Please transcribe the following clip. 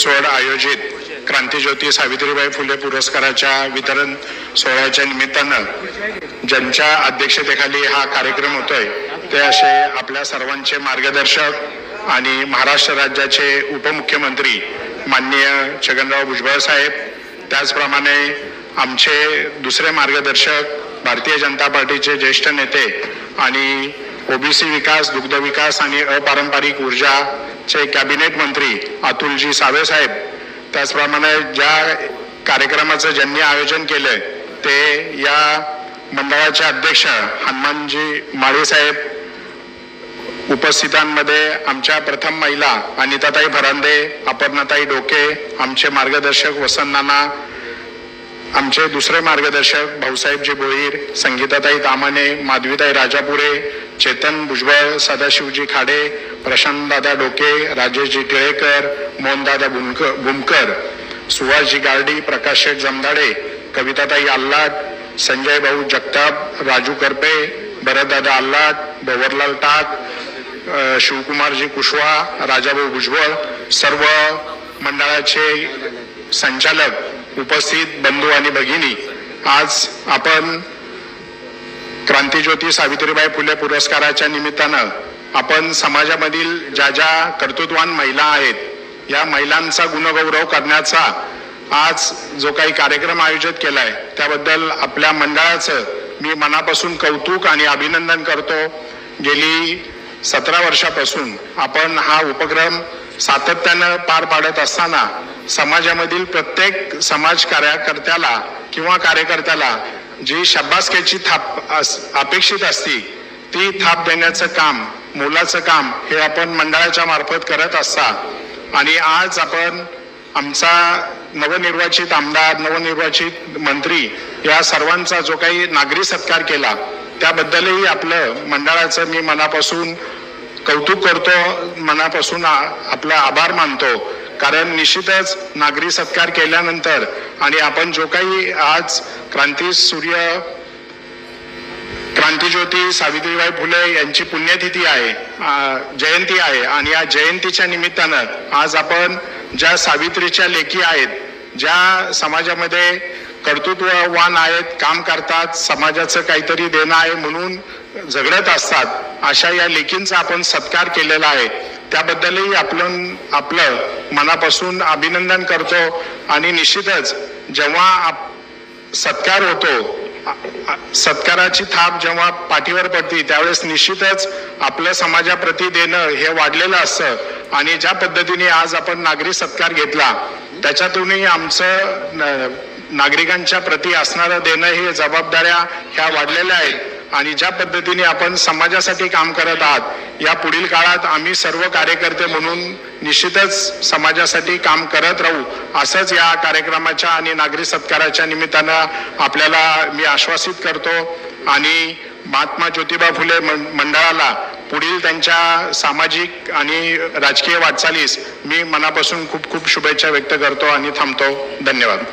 सोहळा आयोजित क्रांतीज्योती सावित्रीबाई फुले पुरस्काराच्या वितरण सोहळ्याच्या निमित्तानं ज्यांच्या अध्यक्षतेखाली हा कार्यक्रम होतोय ते असे आपल्या सर्वांचे मार्गदर्शक आणि महाराष्ट्र राज्याचे उपमुख्यमंत्री माननीय छगनराव भुजबळ साहेब त्याचप्रमाणे आमचे दुसरे मार्गदर्शक भारतीय जनता पार्टीचे ज्येष्ठ नेते आणि ओबीसी विकास दुग्ध विकास आणि अपारंपरिक ऊर्जाचे कॅबिनेट मंत्री अतुलजी सावे साहेब. त्याचप्रमाणे ज्या कार्यक्रमाचं ज्यांनी आयोजन केलं ते या मंडळाचे अध्यक्ष हनुमानजी माळी साहेब उपस्थितांमध्ये आमच्या प्रथम महिला अनिताताई भरांदे अपर्णाताई डोके आमचे मार्गदर्शक वसंत नाना आमचे दुसरे मार्गदर्शक भाऊसाहेबजी भोईर संगीताताई तामाने माधवीताई राजापुरे चेतन भुजबळ सदाशिवजी खाडे प्रशांतदादा डोके राजेशजी टिळेकर मोहनदादा बुमकर बुमकर सुभाषजी गार्डी प्रकाश शेठ जमदाडे कविताताई आल्लाट संजय भाऊ जगताप राजू करपे भरतदादा आल्लाट भवरलाल टाक शिवकुमारजी कुशवा राजाभाऊ भुजबळ सर्व मंडळाचे संचालक उपस्थित बंधू आणि भगिनी. आज आपण क्रांतीज्योती सावित्रीबाई फुले पुरस्काराच्या निमित्तानं आपण समाजामधील ज्या ज्या कर्तृत्वान महिला आहेत या महिलांचा गुणगौरव करण्याचा आज जो काही कार्यक्रम आयोजित केला आहे त्याबद्दल आपल्या मंडळाचं मी मनापासून कौतुक आणि अभिनंदन करतो. गेली सतरा वर्षापासून आपण हा उपक्रम सातत्यानं पार पाडत असताना समाजामधील प्रत्येक समाज कार्यकर्त्याला किंवा कार्यकर्त्याला जी शब्बासकीची थाप अस- अपेक्षित असती ती थाप देण्याचं काम मोलाचं काम हे आपण मंडळाच्या मार्फत करत असता. आणि आज आपण आमचा नवनिर्वाचित आमदार नवनिर्वाचित मंत्री या सर्वांचा जो काही नागरी सत्कार केला त्याबद्दलही आपलं मंडळाचं मी मनापासून कौतुक करतो मनापासून आपला आभार मानतो. कारण निश्चितच नागरी सत्कार केल्यानंतर आणि आपण जो काही आज क्रांती सूर्य क्रांतीज्योती सावित्रीबाई फुले यांची पुण्यतिथी आहे जयंती आहे आणि या जयंतीच्या निमित्तानं आज आपण ज्या सावित्रीच्या लेखी आहेत ज्या समाजामध्ये कर्तृत्ववान आहेत काम करतात समाजाचं काहीतरी देणं आहे म्हणून झगडत असतात अशा या लेखींचा आपण सत्कार केलेला आहे. त्याबद्दलही आपण आपलं मनापासून अभिनंदन करतो आणि निश्चितच जेव्हा आप सत्कार होतो सत्काराची थाप जेव्हा पाठीवर पडते त्यावेळेस निश्चितच आपल्या समाजाप्रती देणं हे वाढलेलं असतं. आणि ज्या पद्धतीने आज आपण नागरी सत्कार घेतला त्याच्यातूनही आमचं न- नागरिकांच्या प्रती असणारं देणं हे जबाबदाऱ्या ह्या वाढलेल्या आहेत. आणि ज्या पद्धतीने आपण समाजासाठी काम करत आहात या पुढील काळात आम्ही सर्व कार्यकर्ते म्हणून निश्चितच समाजासाठी काम करत राहू असंच या कार्यक्रमाच्या आणि नागरी सत्काराच्या निमित्तानं आपल्याला मी आश्वासित करतो. आणि महात्मा ज्योतिबा फुले मंडळाला पुढील त्यांच्या सामाजिक आणि राजकीय वाटचालीस मी मनापासून खूप खूप शुभेच्छा व्यक्त करतो आणि थांबतो. धन्यवाद.